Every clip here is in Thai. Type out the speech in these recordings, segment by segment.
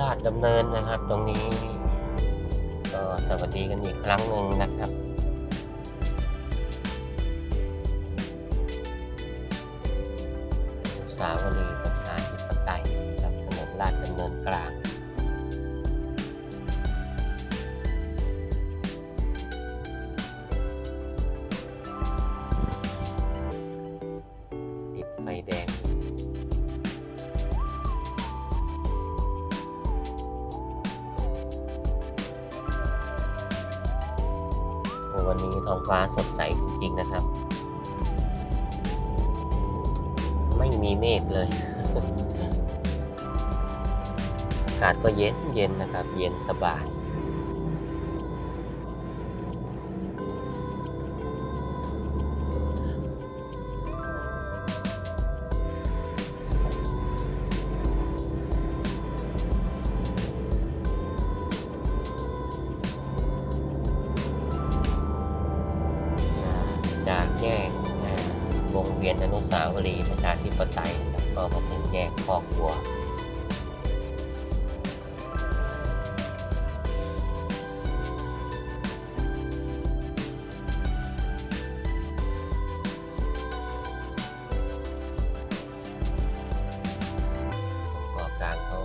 ลาดดำเนินนะครับ ตรงนี้ก็สวัสดีกันอีกครั้งหนึ่งนะครับสาวรีประชาธิปไตยครับถนนลาดดำเนินกลาง วันนี้ท้องฟ้าสดใสจริงๆนะครับ ไม่มีเมฆเลย อากาศก็เย็นเย็นนะครับ เย็นสบาย เวียนอนุสาวรีย์ประชาธิปไตยนะครับก็มาถึงแยกคอกวัวเกาะกลางเขา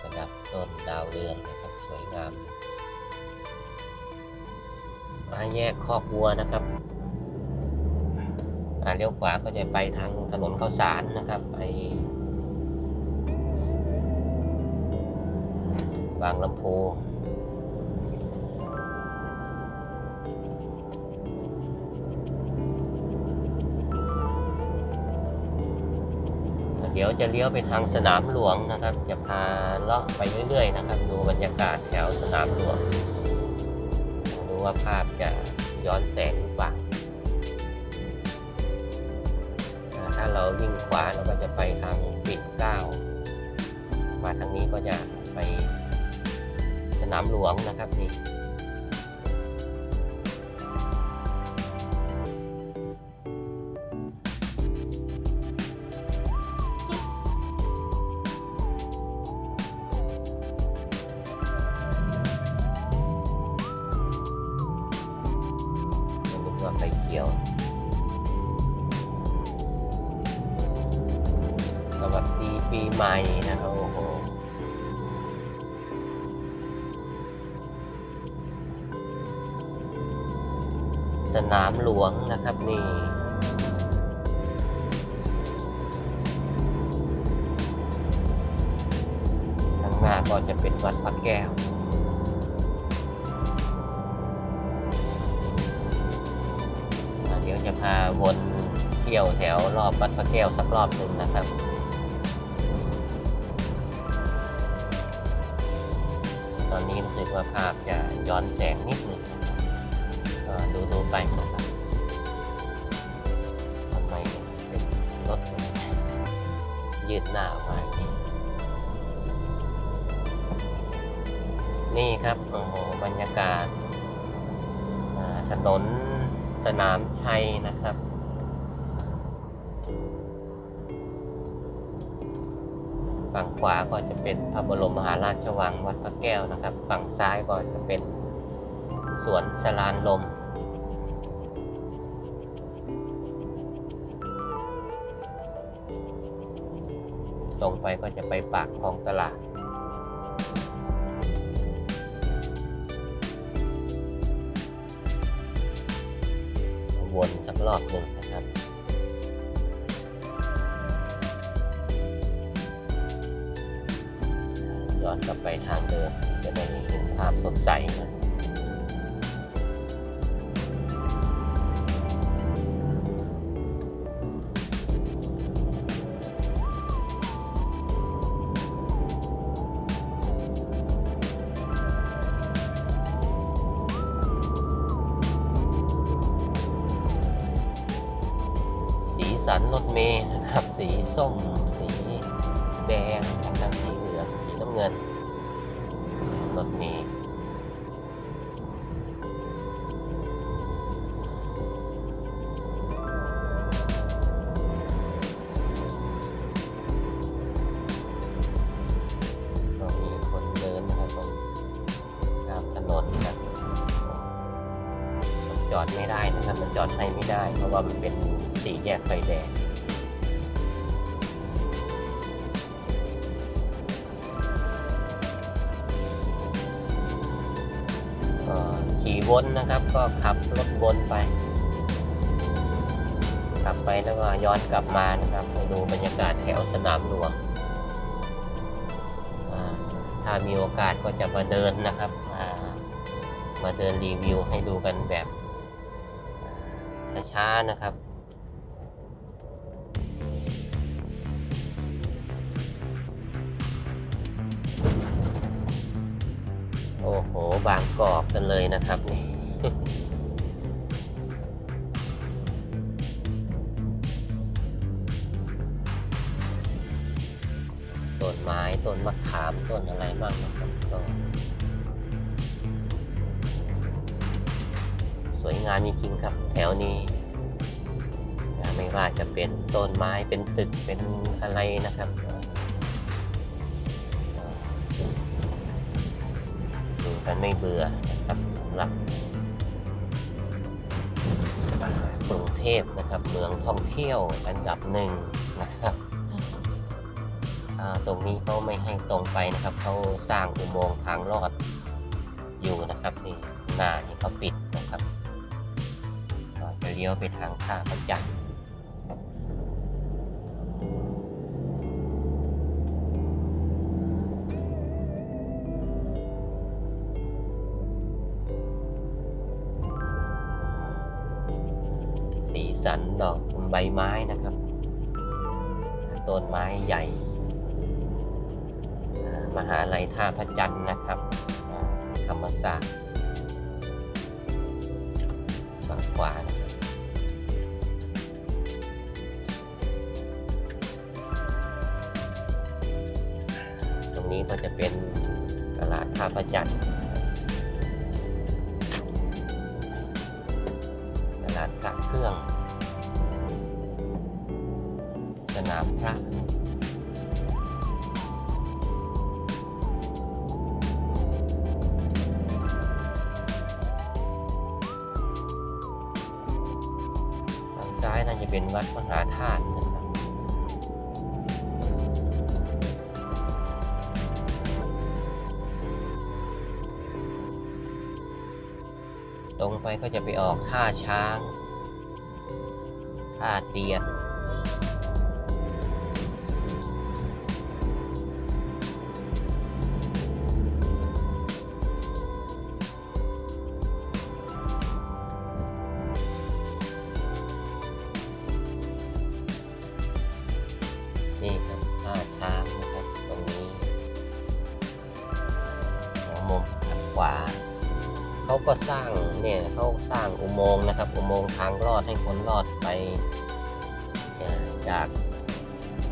ประดับต้นดาวเรืองนะครับสวยงามมาแยกคอกวัวนะครับ เลี้ยวขวาก็จะไปทางถนนข้าวสารนะครับ ไปบางลำโพูเดี๋ยวจะเลี้ยวไปทางสนามหลวงนะครับ จะพาเลาะไปเรื่อยๆนะครับ ดูบรรยากาศแถวสนามหลวง ดูว่าภาพจะย้อนแสงหรือเปล่า ถ้าเราวิ่งขวาเราก็จะไปทางปิ่นเก้ามาทางนี้ก็จะไปสนามหลวงนะครับนี่ สวัสดีปีใหม่นะครับโอ้โหสนามหลวงนะครับนี่ข้างหน้าก็จะเป็นวัดพระแก้วเดี๋ยวจะพาวนเที่ยวแถวรอบวัดพระแก้วสักรอบหนึ่งนะครับ ตอนนี้รู้สึกว่าภาพจะย้อนแสงนิดหนึ่งก็ดูดูๆไปนะครับทำไมเป็นรถยืดหน้าออกว่านี้นี่ครับโอ้โหบรรยากาศถนนสนามชัยนะครับ ฝั่งขวาก็จะเป็นพระบรมมหาราชวังวัดพระแก้วนะครับ ฝั่งซ้ายก็จะเป็นสวนสลานลม ตรงไปก็จะไปปากคลองตลาดวนสักรอบหนึ่ง ไปทางเดิมจะได้เห็นภาพสดใสนะสีสันรถเมย์นะครับ สีส้ม สีแดงนะครับสีเหลืองสีน้ำเงิน ถเรามีคนเดินนะครับผมตามถนนนะมันจอดไม่ได้นะครับ มันจอดให้ไม่ได้ เพราะว่ามันเป็นสีแยกไฟแดง วนนะครับ ก็ขับรถวนไปขับไปแล้วก็ย้อนกลับมานะครับไปดูบรรยากาศแถวสนามหลวงถ้ามีโอกาสก็จะมาเดินนะครับ มาเดินรีวิวให้ดูกันแบบช้าๆนะครับ โอ้โห บางกอกกันเลยนะครับนี่ต้นไม้ต้นมะขามต้นอะไรบ้างนะครับก็สวยงามจริงๆครับแถวนี้ ไม่ว่าจะเป็นต้นไม้เป็นตึกเป็นอะไรนะครับ ก็ดูกันไม่เบื่อนะครับสำหรับกรุงเทพนะครับ เมืองท่องเที่ยวอันดับหนึ่งนะครับอ่าตรงนี้เขาไม่ให้ตรงไปนะครับเขาสร้างอุโมงค์ทางลอดอยู่นะครับนี่หน้านี่เขาปิดนะครับก็จะเลี้ยวไปทางท่าพระจันทร์ สันดอกใบไม้นะครับ ต้นไม้ใหญ่มหาลัยท่าพระจันทร์นะครับธรรมศาสตร์ฝั่งขวานะครับตรงนี้ก็จะเป็นตลาดท่าพระจันทร์ตลาดพระเครื่อง นามพระทางซ้ายน่าจะเป็นวัดมหาธาตุนะครับตรงไปก็จะไปออกท่าช้างท่าเตียน ก็สร้างเนี่ยเขาสร้างอุโมงค์นะครับ อุโมงค์ทางลอดให้คนลอดไปจาก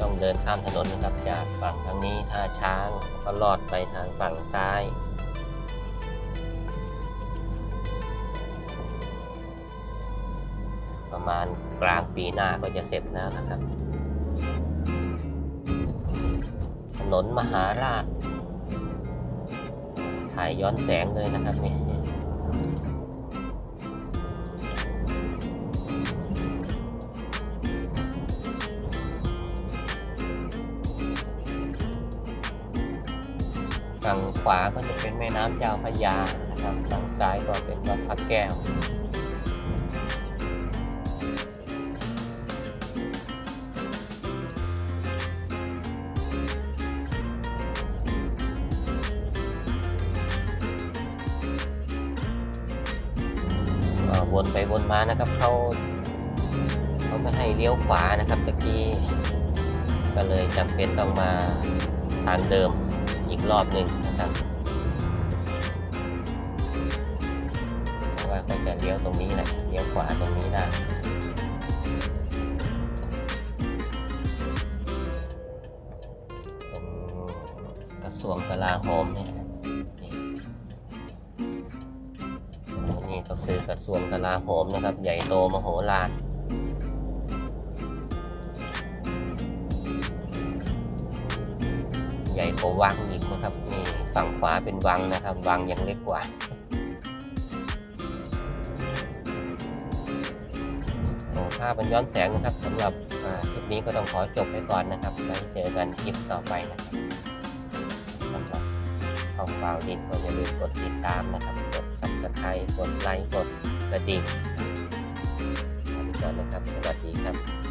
ต้องเดินข้ามถนนนะครับจากฝั่งทางนี้ท่าช้างก็ลอดไปทางฝั่งซ้าย ประมาณกลางปีหน้าก็จะเสร็จแล้วนะครับ ถนนมหาราชถ่ายย้อนแสงเลยนะครับเนี่ฝั่ ขวาก็จะเป็นแม่น้ำเจ้าพระยานะครับฝั่งซ้ายก็เป็นวัดพระแก้ววนไปวนมานะครับเขาเขาไม่ให้เลี้ยวขวานะครับตะกี้ก็เลยจำเป็นต้องมาทางเดิม อีกรอบหนึ่งนะครับว่าก็จะเลี้ยวตรงนี้แหละเลี้ยวขวาตรงนี้ได้ตรงกระทรวงกลาโหมเนี่ยนะนี่นี่ก็คือกระทรวงกลาโหมนะครับ ใหญ่โตมโหฬาร ใหญ่กว่าวังอีกนะครับนี่ฝั่งขวาเป็นวังนะครับ วังยังเล็กกว่าภาพมันย้อนแสงนะครับสำหรับคลิปนี้ก็ต้องขอจบไปก่อนนะครับไว้เจอกันคลิปต่อไปนะครับสำหรับช่องฟาวดินก็อย่าลืมกดติดตามนะครับ กด subscribe กดไลค์กดกระดิ่งขอบคุณก่อนนะครับ สวัสดีครับ